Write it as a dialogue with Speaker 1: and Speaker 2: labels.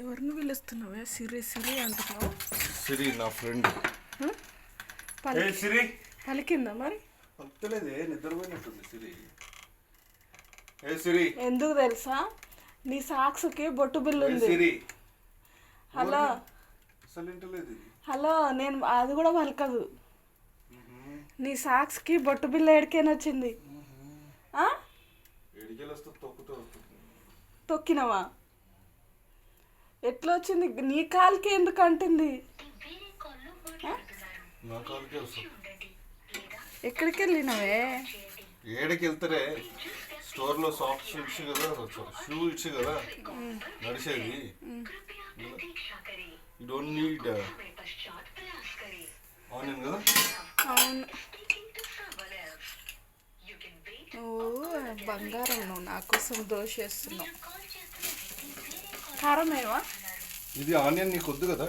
Speaker 1: ఎవరిని పిలుస్తున్నావే? సిరి సిరి అంటున్నావు?
Speaker 2: సిరి నా ఫ్రెండ్. సిరి?
Speaker 1: పలికిందా మరి?
Speaker 2: అంతలేదే నిద్రపోయినట్టుంది సిరి? ఏ సిరి?
Speaker 1: ఎందుకు తెలుసా? నీ సాక్స్కి బొట్టు బిల్లు ఉంది.
Speaker 2: సిరి?
Speaker 1: హలో? హలో నేను అది కూడా పలకదు. నీ సాక్స్కి బొట్టు బిల్లు ఎడికైనా వచ్చింది? తొక్కినవా? ఎట్లా వచ్చింది నీ కాలుకి ఎందుకు అంటుంది? ఎక్కడికి వెళ్ళినవే
Speaker 2: ఏడకి వెళ్తారే స్టోర్లో సాఫ్ట్ షూ ఇచ్చి కదా షూ ఇచ్చి కదా నడిచేది. డోంట్ నీడ్ ఆనియన్ కదా?
Speaker 1: అవును. నువ్వు బంగారం నువ్వు నా కోసం దోశ వేస్తున్నావు కారమేవా
Speaker 2: ఇది ఆనియన్ నీకు వద్దు కదా.